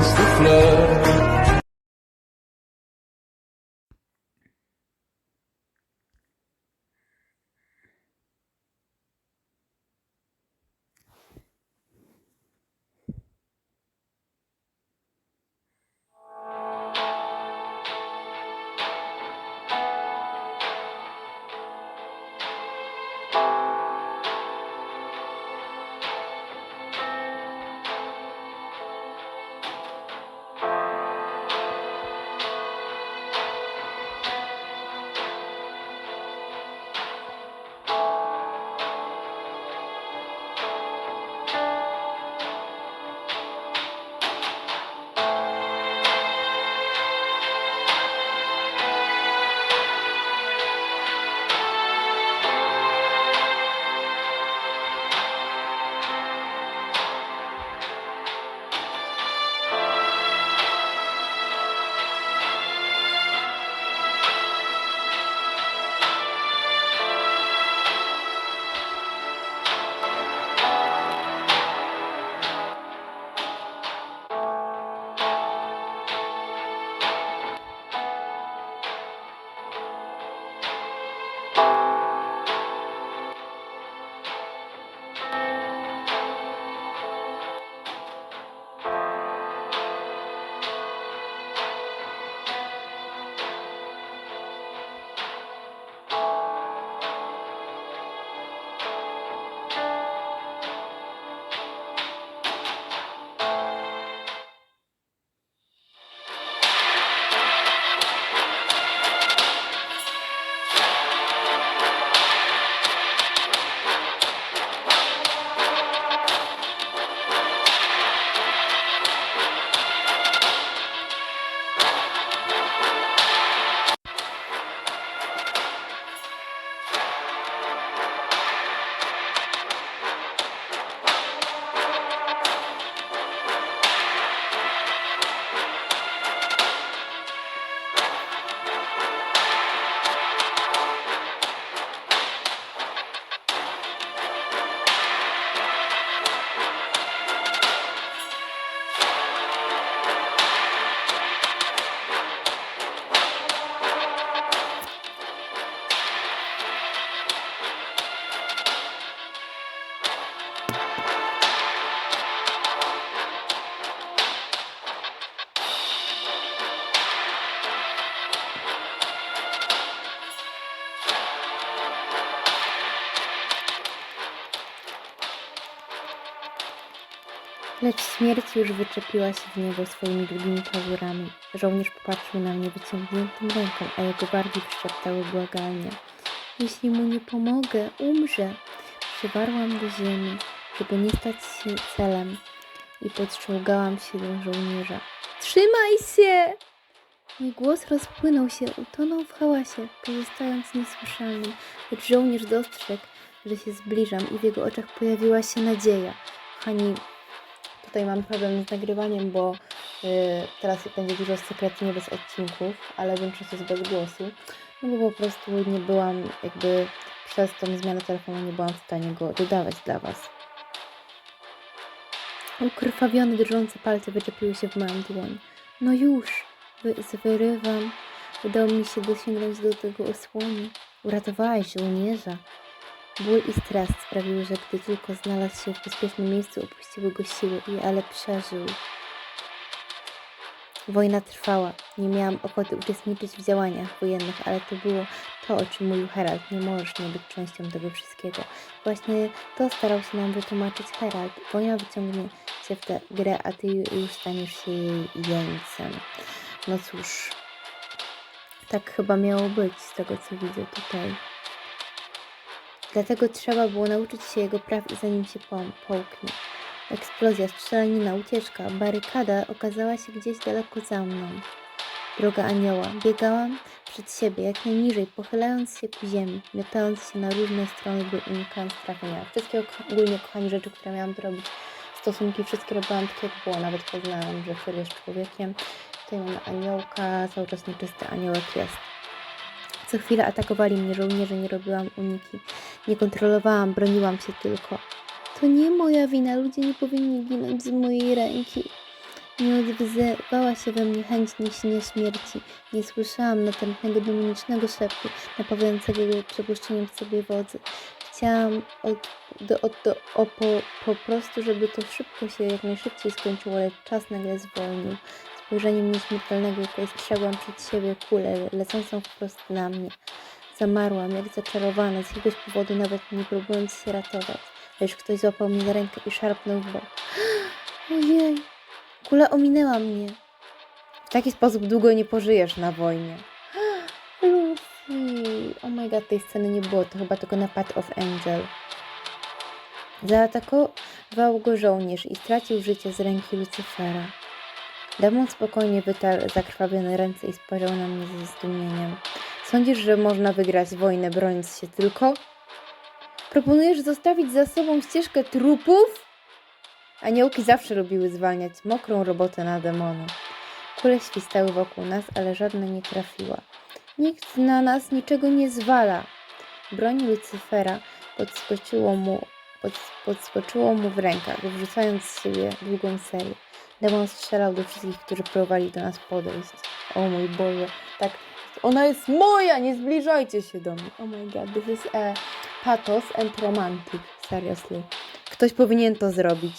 against the flood. Śmierć już wyczepiła się w niego swoimi długimi pazurami. Żołnierz popatrzył na mnie wyciągniętą ręką, a jego wargi wyszeptały błagalnie. Jeśli mu nie pomogę, umrze. Przywarłam do ziemi, żeby nie stać się celem i podciągałam się do żołnierza. Trzymaj się! Mój głos rozpłynął się, utonął w hałasie, pozostając niesłyszalnym, lecz żołnierz dostrzegł, że się zbliżam i w jego oczach pojawiła się nadzieja. Kochani, tutaj mam problem z nagrywaniem, bo y, teraz będzie dużo sekretnie bez odcinków, ale większość jest bez głosu. No bo po prostu nie byłam jakby przez tą zmianę telefonu nie byłam w stanie go dodawać dla Was. Ukrwawione, drżące palce wyczepiły się w moją dłoń. No już, wy, wyrywam. Udało mi się dosięgnąć do tego osłonu. Uratowałaś żołnierza. Ból i stres sprawiły, że gdy tylko znalazł się w bezpiecznym miejscu, opuściły go siły, i ale przeżył. Wojna trwała. Nie miałam ochoty uczestniczyć w działaniach wojennych, ale to było to, o czym mówił Herald. Nie możesz nie być częścią tego wszystkiego. Właśnie to starał się nam wytłumaczyć Herald. Wojna wyciągnie cię w tę grę, a ty już staniesz się jej jeńcem. No cóż, tak chyba miało być z tego, co widzę tutaj. Dlatego trzeba było nauczyć się jego praw i zanim się połknie. Eksplozja, strzelanina, ucieczka, barykada okazała się gdzieś daleko za mną. Droga anioła. Biegałam przed siebie, jak najniżej, pochylając się ku ziemi, miotając się na różne strony, by unikając trafienia. Wszystkie ogólnie, kochani, rzeczy, które miałam zrobić, stosunki, wszystkie robiłam tak jak było. Nawet poznałam, że Fer jest człowiekiem. Tutaj mamy aniołka, cały czas nieczysty aniołek jest. Co chwilę atakowali mnie żołnierze, nie robiłam uniki. Nie kontrolowałam, broniłam się tylko. To nie moja wina, ludzie nie powinni ginąć z mojej ręki. Nie odwzywała się we mnie chęć niesienia śmierci. Nie słyszałam natrętnego demonicznego szeptu, napawiającego przepuszczeniem sobie wodzy. Chciałam od, do, od, do, o, po, po prostu, żeby to szybko się jak najszybciej skończyło, ale czas nagle zwolnił. Spojrzeniem nieśmiertelnego strzegłam przed siebie kulę lecącą wprost na mnie. Zamarłam, jak zaczarowana, z jakiegoś powodu nawet nie próbując się ratować. Lecz ktoś złapał mnie za rękę i szarpnął w bok. Ojej, kula ominęła mnie. W taki sposób długo nie pożyjesz na wojnie. Lucy! Oh my god, tej sceny nie było, to chyba tylko na Path of Angel. Zaatakował go żołnierz i stracił życie z ręki Lucyfera. Demon spokojnie wytarł zakrwawione ręce i spojrzał na mnie ze zdumieniem. Sądzisz, że można wygrać wojnę broniąc się tylko? Proponujesz zostawić za sobą ścieżkę trupów? Aniołki zawsze lubiły zwalniać mokrą robotę na demony. Kule świstały wokół nas, ale żadna nie trafiła. Nikt na nas niczego nie zwala. Broń Lucyfera podskoczyło mu, pod, podskoczyło mu w rękach, wrzucając z siebie długą serię. Demon strzelał do wszystkich, którzy próbowali do nas podejść. O mój Boże, tak. Ona jest moja, nie zbliżajcie się do mnie. Oh my god, this is a pathos and romantic, seriously. Ktoś powinien to zrobić.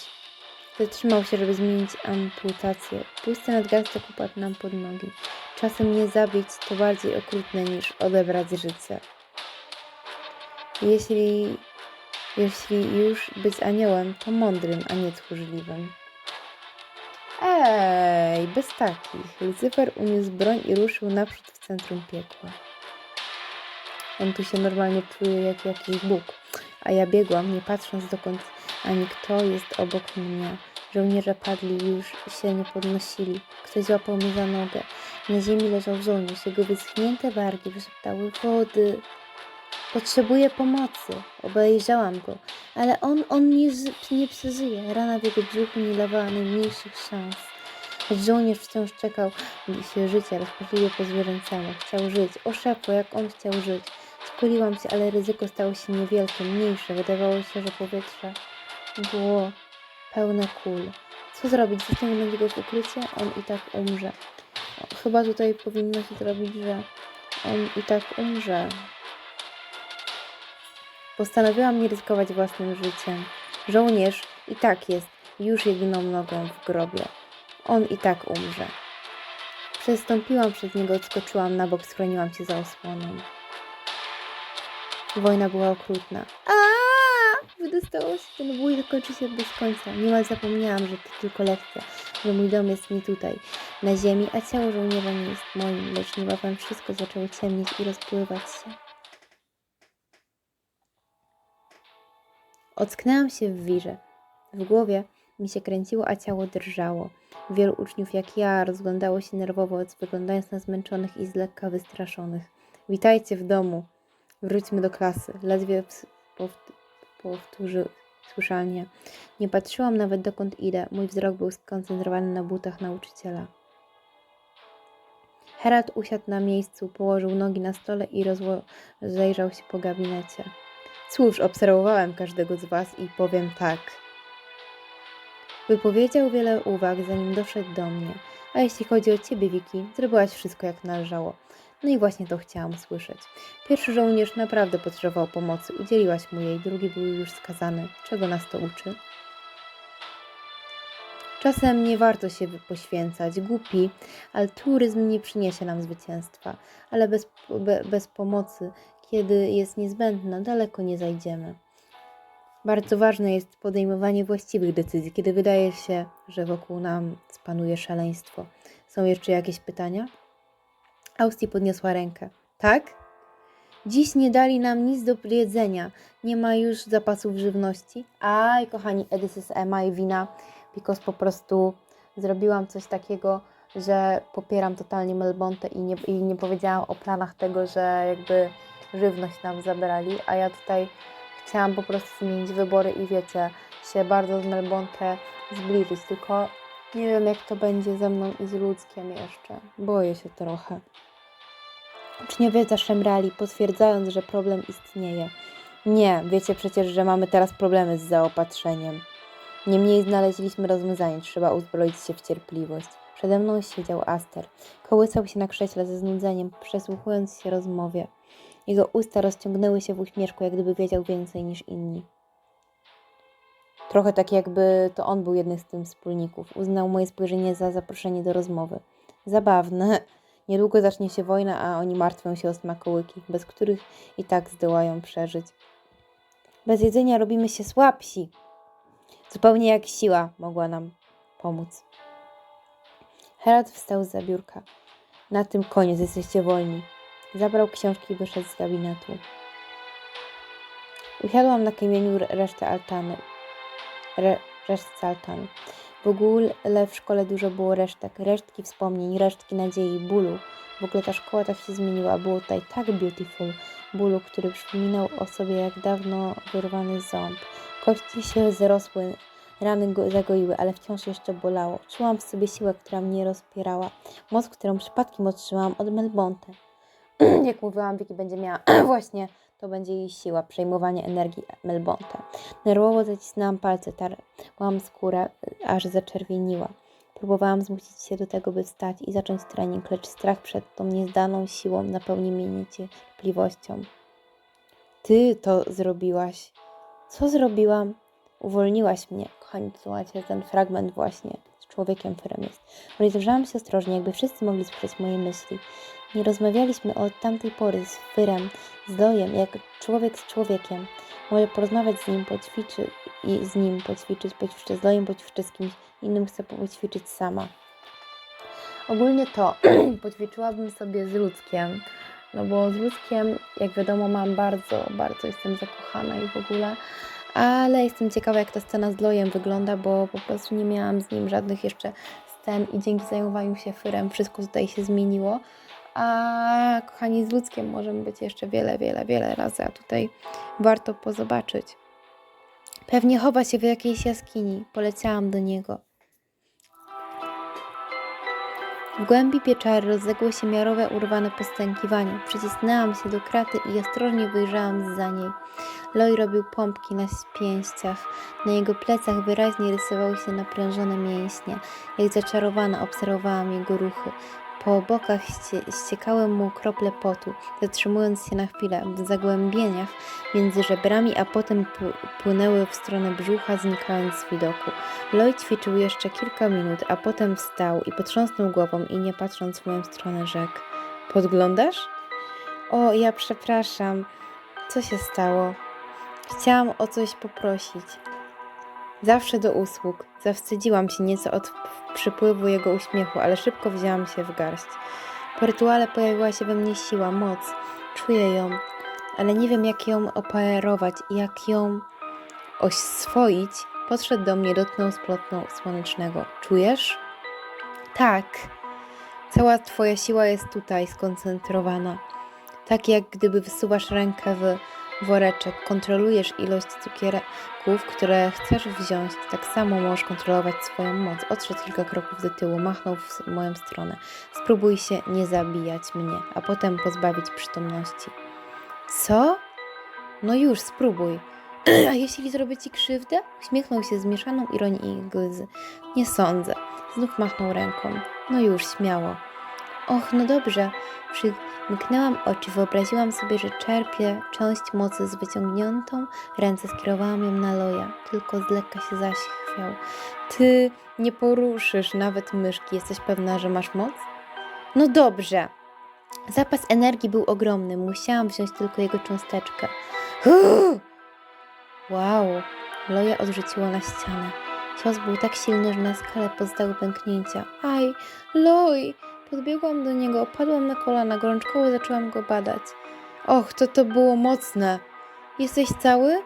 Zatrzymał się, żeby zmienić amputację. Pusty nadgarstek upadł nam pod nogi. Czasem nie zabić to bardziej okrutne niż odebrać życie. Jeśli, jeśli już być aniołem, to mądrym, a nie tchórzliwym. Ej, bez takich. Lucyfer uniósł broń i ruszył naprzód w centrum piekła. On tu się normalnie czuje jak jakiś Bóg, a ja biegłam, nie patrząc dokąd ani kto jest obok mnie. Żołnierze padli, już się nie podnosili. Ktoś złapał mnie za nogę. Na ziemi leżał żołnierz, jego wyschnięte wargi wyszeptały wody. Potrzebuję pomocy. Obejrzałam go, ale on, on nie, nie przeżyje. Rana w jego brzuchu nie dawała najmniejszych szans. Żołnierz wciąż czekał się życia, rozpaczliwie po zwierzęcemu. Chciał żyć. Oszepło, jak on chciał żyć. Skuliłam się, ale ryzyko stało się niewielkie, mniejsze. Wydawało się, że powietrze było pełne kul. Co zrobić? Zaciągnąć go w ukrycie? On i tak umrze. Chyba tutaj powinno się zrobić, że on i tak umrze. Postanowiłam nie ryzykować własnym życiem. Żołnierz i tak jest już jedną nogą w grobie. On i tak umrze. Przestąpiłam przez niego, odskoczyłam na bok, schroniłam się za osłoną. Wojna była okrutna. A! Wydostało się ten bój, kończy się bez końca. Niemal zapomniałam, że to tylko lekcja, że mój dom jest nie tutaj, na ziemi, a ciało żołnierza nie jest moim, lecz niebawem wszystko zaczęło ciemnieć i rozpływać się. Ocknęłam się w wirze. W głowie mi się kręciło, a ciało drżało. Wielu uczniów jak ja rozglądało się nerwowo, wyglądając na zmęczonych i z lekka wystraszonych. Witajcie w domu. Wróćmy do klasy. Ledwie ps- pow- powtórzył słyszalnie. Nie patrzyłam nawet dokąd idę. Mój wzrok był skoncentrowany na butach nauczyciela. Herat usiadł na miejscu, położył nogi na stole i rozejrzał się po gabinecie. Cóż, obserwowałem każdego z Was i powiem tak. Wypowiedział wiele uwag, zanim doszedł do mnie. A jeśli chodzi o Ciebie, Wiki, zrobiłaś wszystko jak należało. No i właśnie to chciałam słyszeć. Pierwszy żołnierz naprawdę potrzebował pomocy, udzieliłaś mu jej, drugi był już skazany. Czego nas to uczy? Czasem nie warto się poświęcać. Głupi altruizm nie przyniesie nam zwycięstwa, ale bez, be, bez pomocy, kiedy jest niezbędna, daleko nie zajdziemy. Bardzo ważne jest podejmowanie właściwych decyzji, kiedy wydaje się, że wokół nam spanuje szaleństwo. Są jeszcze jakieś pytania? Austie podniosła rękę. Tak? Dziś nie dali nam nic do jedzenia. Nie ma już zapasów żywności. Aj, kochani, this is my wina, because po prostu zrobiłam coś takiego, że popieram totalnie Melbontę i nie, i nie powiedziałam o planach tego, że jakby żywność nam zabrali, a ja tutaj chciałam po prostu zmienić wybory i wiecie, się bardzo z Melbontę zbliżyć, tylko nie wiem jak to będzie ze mną i z ludzkiem jeszcze. Boję się trochę. Uczniowie zaszemrali, potwierdzając, że problem istnieje. Nie, wiecie przecież, że mamy teraz problemy z zaopatrzeniem. Niemniej znaleźliśmy rozwiązanie, trzeba uzbroić się w cierpliwość. Przede mną siedział Aster. Kołysał się na krześle ze znudzeniem, przesłuchując się rozmowie. Jego usta rozciągnęły się w uśmieszku, jak gdyby wiedział więcej niż inni. Trochę tak jakby to on był jednym z tych wspólników. Uznał moje spojrzenie za zaproszenie do rozmowy. Zabawne. Niedługo zacznie się wojna, a oni martwią się o smakołyki, bez których i tak zdołają przeżyć. Bez jedzenia robimy się słabsi. Zupełnie jak siła mogła nam pomóc. Herod wstał z biurka. Na tym koniec, jesteście wolni. Zabrał książki i wyszedł z gabinetu. Usiadłam na kamieniu re- resztę altany. Re, resztce altany. W ogóle w szkole dużo było resztek. Resztki wspomnień, resztki nadziei, bólu. W ogóle ta szkoła tak się zmieniła. Było tutaj tak beautiful. Bólu, który przypominał o sobie jak dawno wyrwany ząb. Kości się zrosły, rany go zagoiły, ale wciąż jeszcze bolało. Czułam w sobie siłę, która mnie rozpierała. Moc, którą przypadkiem otrzymałam od Melbonte. jak mówiłam, Vicky będzie miała właśnie, to będzie jej siła, przejmowanie energii Melbonte. Nerwowo zacisnęłam palce, tarłam skórę, aż zaczerwieniła. Próbowałam zmusić się do tego, by wstać i zacząć trening, lecz strach przed tą niezdaną siłą napełnił mnie niecierpliwością. Ty to zrobiłaś. Co zrobiłam? Uwolniłaś mnie. Kochani, słuchajcie, ten fragment właśnie z człowiekiem, którym jest. Rozejrzałam się ostrożnie, jakby wszyscy mogli słyszeć moje myśli. Nie rozmawialiśmy od tamtej pory z Fyrem, z Lojem, jak człowiek z człowiekiem. Może porozmawiać z nim, poćwiczyć i z nim poćwiczyć, poćwiczyć z Lojem, poćwiczyć z kimś innym, chcę poćwiczyć sama. Ogólnie to poćwiczyłabym sobie z ludzkiem, no bo z ludzkiem, jak wiadomo, mam bardzo, bardzo jestem zakochana i w ogóle, ale jestem ciekawa, jak ta scena z Lojem wygląda, bo po prostu nie miałam z nim żadnych jeszcze scen i dzięki zajmowaniu się Fyrem wszystko tutaj się zmieniło. A kochani, z ludzkiem możemy być jeszcze wiele, wiele, wiele razy, a tutaj warto pozobaczyć. Pewnie chowa się w jakiejś jaskini. Poleciałam do niego. W głębi pieczary rozległo się miarowe, urwane postękiwanie. Przycisnęłam się do kraty i ostrożnie wyjrzałam za niej. Loj robił pompki na pięściach. Na jego plecach wyraźnie rysowały się naprężone mięśnie. Jak zaczarowana obserwowałam jego ruchy. Po bokach ście, ściekały mu krople potu, zatrzymując się na chwilę w zagłębieniach między żebrami, a potem pł- płynęły w stronę brzucha, znikając z widoku. Lloyd ćwiczył jeszcze kilka minut, a potem wstał i potrząsnął głową i nie patrząc w moją stronę rzekł. Podglądasz? O, ja przepraszam. Co się stało? Chciałam o coś poprosić. Zawsze do usług. Zawstydziłam się nieco od przypływu jego uśmiechu, ale szybko wzięłam się w garść. Po rytuale pojawiła się we mnie siła, moc. Czuję ją, ale nie wiem jak ją operować jak ją oswoić. Podszedł do mnie, dotknął splotną słonecznego. Czujesz? Tak. Cała twoja siła jest tutaj skoncentrowana. Tak jak gdyby wysuwasz rękę w woreczek, kontrolujesz ilość cukierków, które chcesz wziąć, tak samo możesz kontrolować swoją moc. Odszedł kilka kroków do tyłu, machnął w moją stronę. Spróbuj się nie zabijać mnie, a potem pozbawić przytomności. Co? No już, spróbuj. A jeśli zrobię ci krzywdę? Uśmiechnął się z ironią i gryzy. Nie sądzę. Znów machnął ręką. No już, śmiało. Och, no dobrze. Przymknęłam oczy, wyobraziłam sobie, że czerpię część mocy z wyciągniętą ręce, skierowałam ją na Loja, tylko z lekka się zaśchwiał. Ty nie poruszysz nawet myszki, jesteś pewna, że masz moc? No dobrze. Zapas energii był ogromny, musiałam wziąć tylko jego cząsteczkę. Uuu! Wow, Loja odrzuciło na ścianę. Cios był tak silny, że na skalę pozostały pęknięcia. Aj, Loj! Podbiegłam do niego, opadłam na kolana, gorączkowo zaczęłam go badać. Och, to to było mocne. Jesteś cały?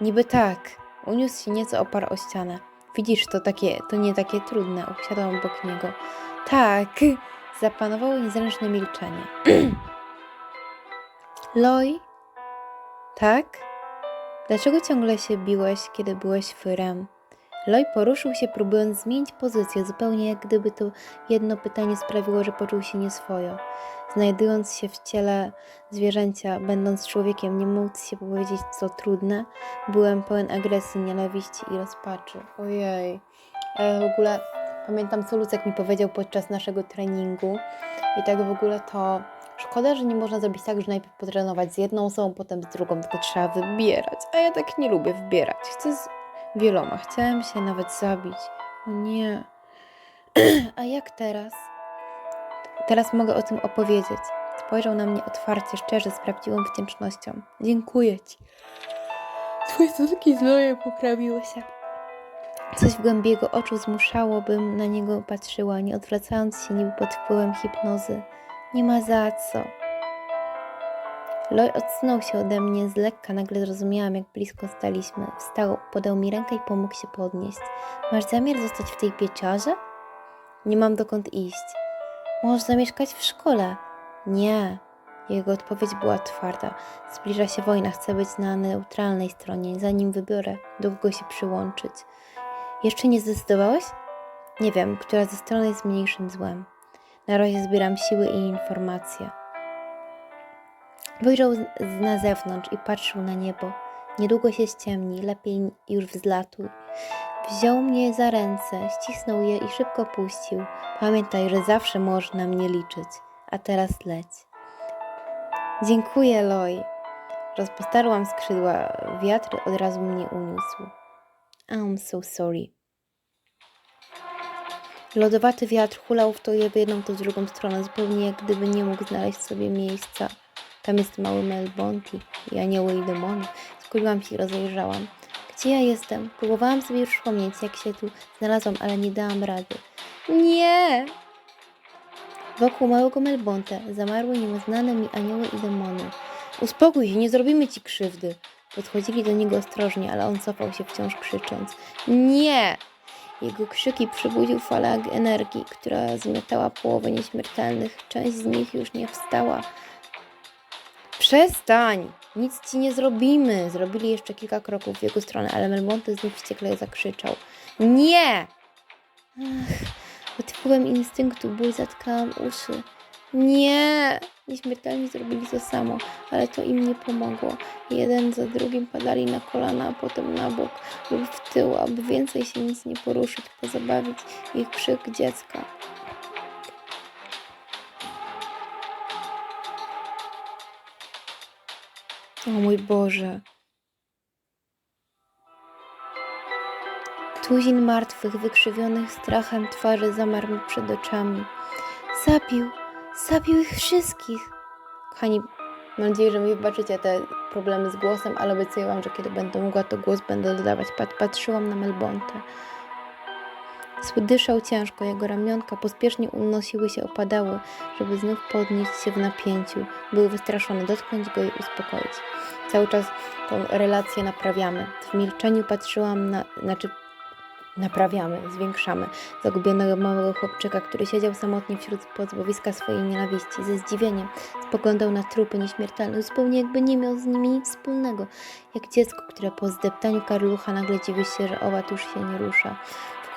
Niby tak. Uniósł się nieco, oparł o ścianę. Widzisz, to takie, to nie takie trudne. Usiadłam obok niego. Tak. Zapanowało niezręczne milczenie. Loj? Tak? Dlaczego ciągle się biłeś, kiedy byłeś fyrem? Loj poruszył się, próbując zmienić pozycję, zupełnie jak gdyby to jedno pytanie sprawiło, że poczuł się nieswojo. Znajdując się w ciele zwierzęcia, będąc człowiekiem, nie móc się powiedzieć, co trudne, byłem pełen agresji, nienawiści i rozpaczy. Ojej. E, w ogóle pamiętam, co Lucek mi powiedział podczas naszego treningu. I tak w ogóle to szkoda, że nie można zrobić tak, że najpierw potrenować z jedną osobą, potem z drugą, tylko trzeba wybierać. A ja tak nie lubię wybierać. Chcę z wieloma. Chciałem się nawet zabić. O nie. A jak teraz? Teraz mogę o tym opowiedzieć. Spojrzał na mnie otwarcie, szczerze, z prawdziwą wdzięcznością. Dziękuję ci. Twoje stosunki z Lojem poprawiły się. Coś w głębi jego oczu zmuszało, bym na niego patrzyła, nie odwracając się niby pod wpływem hipnozy. Nie ma za co. Loj odsunął się ode mnie z lekka, nagle zrozumiałam, jak blisko staliśmy. Wstał, podał mi rękę i pomógł się podnieść. Masz zamiar zostać w tej pieczarze? Nie mam dokąd iść. Możesz zamieszkać w szkole. Nie. Jego odpowiedź była twarda. Zbliża się wojna, chcę być na neutralnej stronie, zanim wybiorę, do kogo się przyłączyć. Jeszcze nie zdecydowałeś? Nie wiem, która ze stron jest mniejszym złem. Na razie zbieram siły i informacje. Wyjrzał na zewnątrz i patrzył na niebo. Niedługo się ściemni, lepiej już wzlatuj. Wziął mnie za ręce, ścisnął je i szybko puścił. Pamiętaj, że zawsze możesz mnie liczyć. A teraz leć. Dziękuję, Loj. Rozpostarłam skrzydła. Wiatr od razu mnie uniósł. I'm so sorry. Lodowaty wiatr hulał w to je w jedną, to w drugą stronę, zupełnie jak gdyby nie mógł znaleźć sobie miejsca. Tam jest mały Mel Bonti i anioły i demony. Skuliłam się i rozejrzałam. Gdzie ja jestem? Próbowałam sobie już przypomnieć, jak się tu znalazłam, ale nie dałam rady. Nie! Wokół małego Melbonte zamarły nieznane mi anioły i demony. Uspokój się, nie zrobimy ci krzywdy. Podchodzili do niego ostrożnie, ale on cofał się wciąż krzycząc. Nie! Jego krzyki przybudził falę energii, która zmiotała połowę nieśmiertelnych. Część z nich już nie wstała. Przestań! Nic ci nie zrobimy! Zrobili jeszcze kilka kroków w jego stronę, ale Melmonte znów wściekle zakrzyczał. Nie! Ach, pod wpływem instynktu ból zatkałam uszy. Nie! Nieśmiertelni zrobili to samo, ale to im nie pomogło. Jeden za drugim padali na kolana, a potem na bok lub w tył, aby więcej się nic nie poruszyć, pozabawić ich krzyk dziecka. O mój Boże. Tuzin martwych, wykrzywionych strachem twarzy zamarł mi przed oczami. Zabił, zabił ich wszystkich. Kochani, mam nadzieję, że mi wybaczycie te problemy z głosem, ale obiecuję wam, że kiedy będę mogła, to głos będę dodawać. Pat, patrzyłam na Melbontę. Dyszał ciężko, jego ramionka pospiesznie unosiły się, opadały, żeby znów podnieść się w napięciu. Był wystraszony, dotknąć go i uspokoić. Cały czas tą relację naprawiamy. W milczeniu patrzyłam na, znaczy naprawiamy, zwiększamy zagubionego małego chłopczyka, który siedział samotnie wśród pozbowiska swojej nienawiści. Ze zdziwieniem spoglądał na trupy nieśmiertelne, zupełnie jakby nie miał z nimi nic wspólnego. Jak dziecko, które po zdeptaniu karlucha nagle dziwi się, że owad już się nie rusza.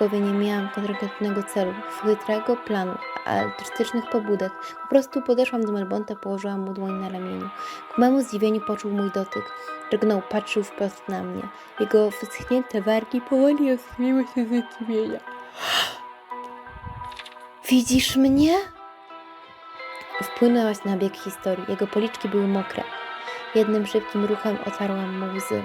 Głowie nie miałam konkretnego celu, chytrego planu, altruistycznych pobudek. Po prostu podeszłam do Melbonta, położyłam mu dłoń na ramieniu. Ku memu zdziwieniu poczuł mój dotyk. Drgnął, patrzył wprost na mnie. Jego wyschnięte wargi powoli ostrzeliły się ze zdziwienia. Widzisz mnie? Wpłynęłaś na bieg historii. Jego policzki były mokre. Jednym szybkim ruchem otarłam mu łzy.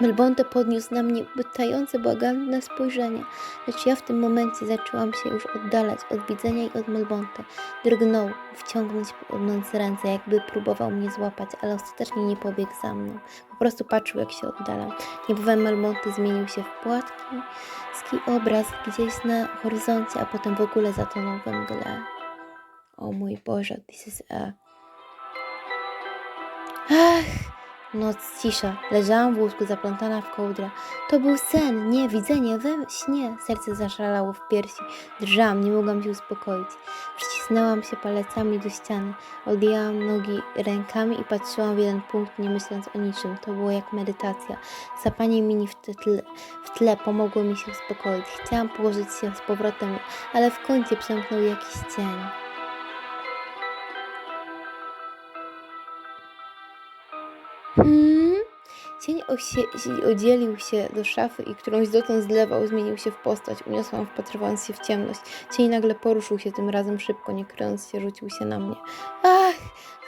Melbonte podniósł na mnie pytające, błagalne spojrzenie, lecz ja w tym momencie zaczęłam się już oddalać od widzenia i od Melbonte. Drgnął, wciągnąć podnąc ręce, jakby próbował mnie złapać, ale ostatecznie nie pobiegł za mną. Po prostu patrzył, jak się oddalam. Niebawem Melmonte zmienił się w płatki obraz gdzieś na horyzoncie, a potem w ogóle zatonął we mgle. O mój Boże, this is a... Ach, Noc cisza. Leżałam w łóżku zaplątana w kołdrę. To był sen, nie widzenie we śnie. Serce zaszalało w piersi. Drżałam, nie mogłam się uspokoić. Przycisnęłam się palecami do ściany. Odbijałam nogi rękami i patrzyłam w jeden punkt, nie myśląc o niczym. To było jak medytacja. Sapanie mini w tle, w tle pomogło mi się uspokoić. Chciałam położyć się z powrotem, ale w końcu przemknął jakiś cień. Hmm? Cień odzielił się do szafy i którąś dotąd zlewał, zmienił się w postać. Uniosłam, wpatrywając się w ciemność. Cień nagle poruszył się tym razem szybko, nie kryjąc się, rzucił się na mnie. Ach!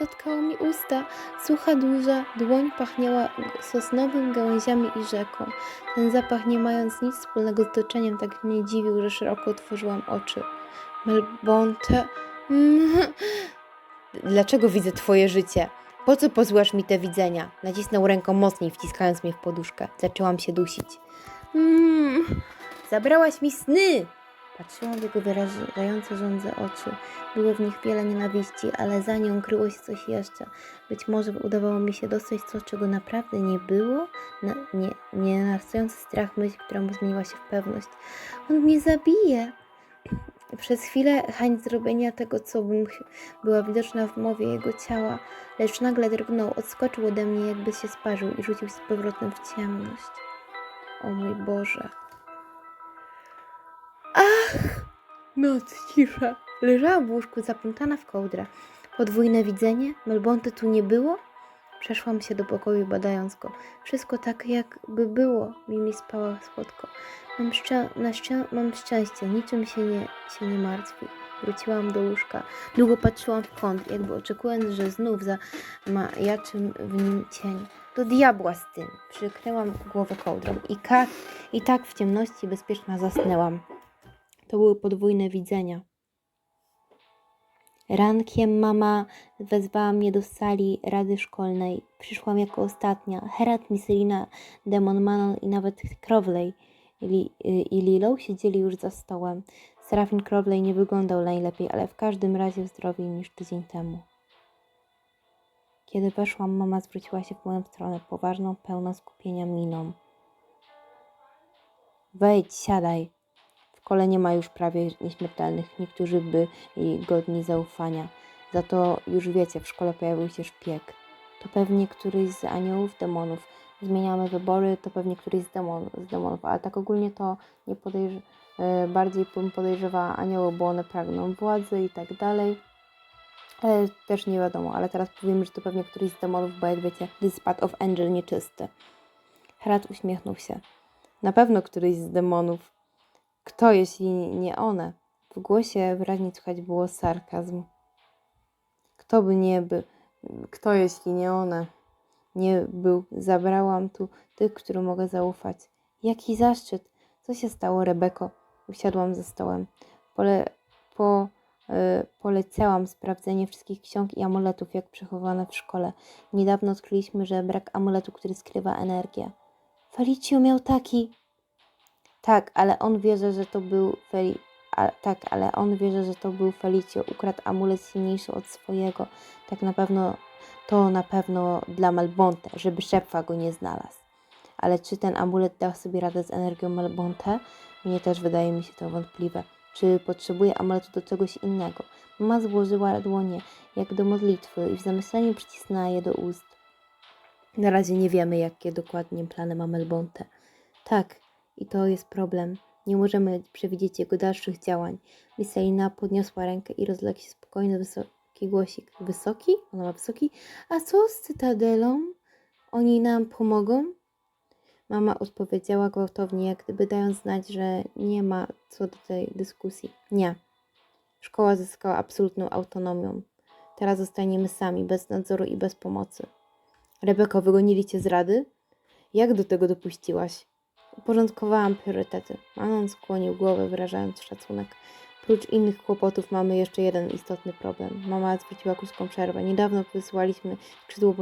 Dotkało mi usta. Sucha, duża dłoń pachniała sosnowym gałęziami i rzeką. Ten zapach, nie mając nic wspólnego z otoczeniem, tak mnie dziwił, że szeroko otworzyłam oczy. Melbonte... Mm. Dlaczego widzę twoje życie? Po co pozłasz mi te widzenia? Nacisnął ręką mocniej, wciskając mnie w poduszkę. Zaczęłam się dusić. Mm, zabrałaś mi sny! Patrzyłam w jego wyrażające żądze oczy. Było w nich wiele nienawiści, ale za nią kryło się coś jeszcze. Być może udawało mi się dostać coś, czego naprawdę nie było? Na, nie, nie narastający strach myśl, która mu zmieniła się w pewność. On mnie zabije! Przez chwilę chęć zrobienia tego, co była widoczna w mowie jego ciała, lecz nagle drgnął, odskoczył ode mnie, jakby się sparzył i rzucił z powrotem w ciemność. O mój Boże. Ach! Noc, cisza. Leżałam w łóżku zaplątana w kołdrę. Podwójne widzenie? Melbonty tu nie było? Przeszłam się do pokoju, badając go. Wszystko tak, jakby było. Mimi spała słodko. Mam, szczę- na szczę- mam szczęście, niczym się nie, się nie martwi. Wróciłam do łóżka. Długo patrzyłam w kąt, jakby oczekując, że znów zamajaczy w nim cień. Do diabła z tym. Przykryłam głowę kołdrą i, ka- i tak w ciemności bezpieczna zasnęłam. To były podwójne widzenia. Rankiem mama wezwała mnie do sali rady szkolnej. Przyszłam jako ostatnia. Herat, Misselina, Demon Manon i nawet Crowley i, i, i Lilą siedzieli już za stołem. Serafin Crowley nie wyglądał najlepiej, ale w każdym razie zdrowiej niż tydzień temu. Kiedy weszłam, mama zwróciła się w moją stronę poważną, pełną skupienia miną. Wejdź, siadaj. W kole nie ma już prawie nieśmiertelnych. Niektórzy byli godni zaufania. Za to już wiecie, w szkole pojawił się szpieg. To pewnie któryś z aniołów, demonów. Zmieniamy wybory, to pewnie któryś z, demon, z demonów, ale tak ogólnie to nie podejrz- e, bardziej bym podejrzewała anioły, bo one pragną władzy i tak dalej. E, też nie wiadomo, ale teraz powiem, że to pewnie któryś z demonów, bo jak wiecie, part of angel nieczysty. Herat uśmiechnął się. Na pewno któryś z demonów. Kto, jeśli nie one? W głosie wyraźnie słychać było sarkazm. Kto by nie by, kto jeśli nie one? Nie był, zabrałam tu tych, którym mogę zaufać. Jaki zaszczyt! Co się stało, Rebeko? Usiadłam za stołem. Pole, po, e, polecałam sprawdzenie wszystkich ksiąg i amuletów, jak przechowane w szkole. Niedawno odkryliśmy, że brak amuletu, który skrywa energię. Felicio miał taki. Tak, ale on wierzy, że to był Feli... A, tak, ale on wierzy, że to był Felicio. Ukradł amulet silniejszy od swojego. Tak na pewno to na pewno dla Malbonte, żeby Szepfa go nie znalazł. Ale czy ten amulet dał sobie radę z energią Malbonte? Mnie też wydaje mi się to wątpliwe. Czy potrzebuje amuletu do czegoś innego? Mama złożyła dłonie jak do modlitwy i w zamyśleniu przycisnęła je do ust. Na razie nie wiemy, jakie dokładnie plany ma Melbonte. Tak, i to jest problem. Nie możemy przewidzieć jego dalszych działań. Miselina podniosła rękę i rozległ się spokojny, wysoki głosik. Wysoki? Ona ma wysoki? A co z cytadelą? Oni nam pomogą? Mama odpowiedziała gwałtownie, jak gdyby dając znać, że nie ma co do tej dyskusji. Nie. Szkoła zyskała absolutną autonomią. Teraz zostaniemy sami, bez nadzoru i bez pomocy. Rebeko, wygonili cię z rady? Jak do tego dopuściłaś? Uporządkowałam priorytety. Manon skłonił głowę, wyrażając szacunek. Prócz innych kłopotów mamy jeszcze jeden istotny problem. Mama zwróciła krótką przerwę. Niedawno wysłaliśmy skrzydło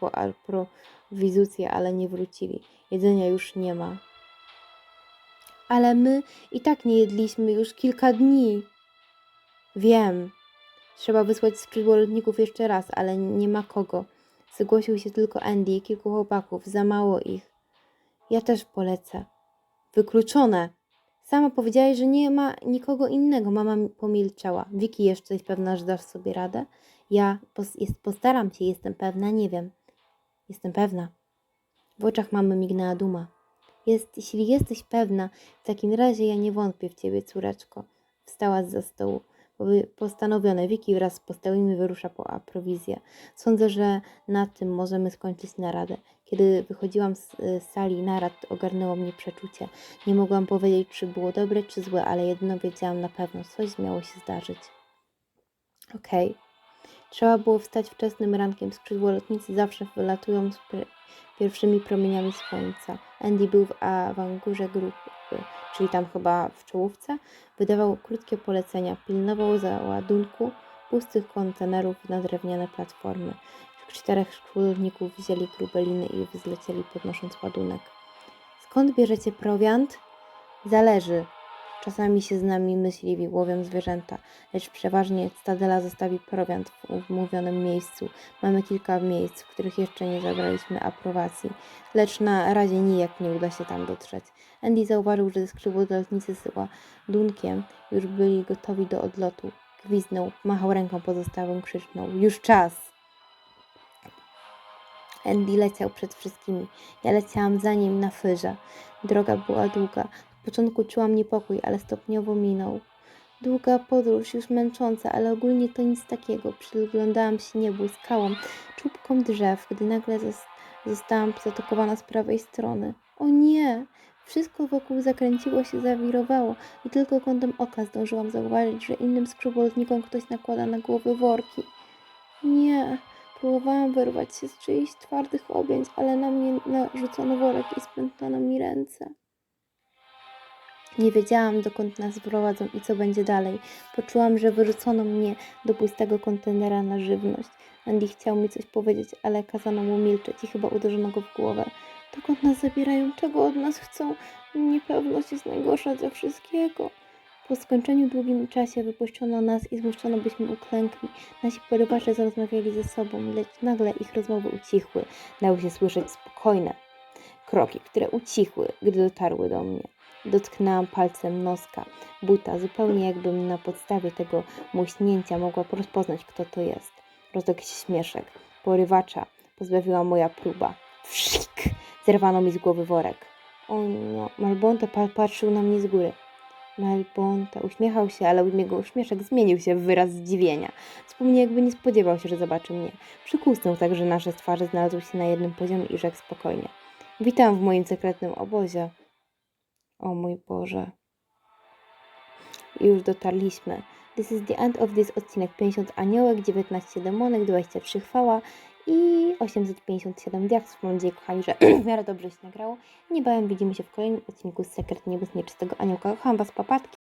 po aprowizucję, ale nie wrócili. Jedzenia już nie ma. Ale my i tak nie jedliśmy już kilka dni. Wiem. Trzeba wysłać skrzydło lotników jeszcze raz, ale nie ma kogo. Zgłosił się tylko Andy i kilku chłopaków, za mało ich. Ja też polecę. Wykluczone. Sama powiedziałaś, że nie ma nikogo innego. Mama mi pomilczała. Wiki jeszcze jest pewna, że dasz sobie radę? Ja pos- jest, postaram się, jestem pewna, nie wiem. Jestem pewna. W oczach mamy mignęła duma. Jest, jeśli jesteś pewna, w takim razie ja nie wątpię w ciebie, córeczko. Wstała z za stołu. Postanowione, Wiki wraz z postałymi wyrusza po aprowizję. Sądzę, że na tym możemy skończyć naradę. Kiedy wychodziłam z y, sali narad, ogarnęło mnie przeczucie. Nie mogłam powiedzieć, czy było dobre, czy złe, ale jedno wiedziałam na pewno, coś miało się zdarzyć. Okej. Trzeba było wstać wczesnym rankiem. Skrzydła lotnicy zawsze wylatują z pierwszymi promieniami słońca. Andy był w awangurze grupy, czyli tam chyba w czołówce. Wydawał krótkie polecenia, pilnował załadunku pustych kontenerów na drewniane platformy. Czterech szkolników wzięli grube i zlecieli podnosząc ładunek. Skąd bierzecie prowiant? Zależy. Czasami się z nami myśliwi łowią zwierzęta, lecz przeważnie Stadela zostawi prowiant w umówionym miejscu. Mamy kilka miejsc, w których jeszcze nie zabraliśmy aprobacji, lecz na razie nijak nie uda się tam dotrzeć. Andy zauważył, że ze skrzydłotnicy z ładunkiem już byli gotowi do odlotu. Gwiznął, machał ręką pozostałym, krzycznął. Już czas! Andy leciał przed wszystkimi. Ja leciałam za nim na fyrze. Droga była długa. W początku czułam niepokój, ale stopniowo minął. Długa podróż, już męcząca, ale ogólnie to nic takiego. Przyglądałam się niebu, skałom, czubkom drzew, gdy nagle zos- zostałam zaatakowana z prawej strony. O nie! Wszystko wokół zakręciło się, zawirowało i tylko kątem oka zdążyłam zauważyć, że innym skrzydłotnikom ktoś nakłada na głowy worki. Nie! Próbowałam wyrwać się z czyichś twardych objęć, ale na mnie narzucono worek i splątano mi ręce. Nie wiedziałam, dokąd nas prowadzą i co będzie dalej. Poczułam, że wyrzucono mnie do pustego kontenera na żywność. Andy chciał mi coś powiedzieć, ale kazano mu milczeć i chyba uderzono go w głowę. Dokąd nas zabierają? Czego od nas chcą? Niepewność jest najgorsza ze wszystkiego. Po skończeniu długim czasie wypuszczono nas i zmuszczono, byśmy uklękli. Nasi porywacze zarozmawiali ze sobą, lecz nagle ich rozmowy ucichły. Dały się słyszeć spokojne kroki, które ucichły, gdy dotarły do mnie. Dotknęłam palcem noska, buta, zupełnie jakbym na podstawie tego muśnięcia mogła rozpoznać, kto to jest. Rozległ się śmieszek. Porywacza pozbawiła moja próba. Wszik! Zerwano mi z głowy worek. O no, Malbonte pa- patrzył na mnie z góry. Malbonte uśmiechał się, ale jego uśmieszek zmienił się w wyraz zdziwienia. Zupełnie jakby nie spodziewał się, że zobaczy mnie. Przykusnął tak, że nasze twarze znalazły się na jednym poziomie i rzekł spokojnie. Witam w moim sekretnym obozie. O mój Boże. I już dotarliśmy. This is the end of this odcinek 50 aniołek, 19 demonek, 23 chwała i 857 diaksów. Mam nadzieję, kochani, że w miarę dobrze się nagrało. Niebawem widzimy się w kolejnym odcinku z Sekret Niebezpiecznego Aniołka. Kocham Was, papatki.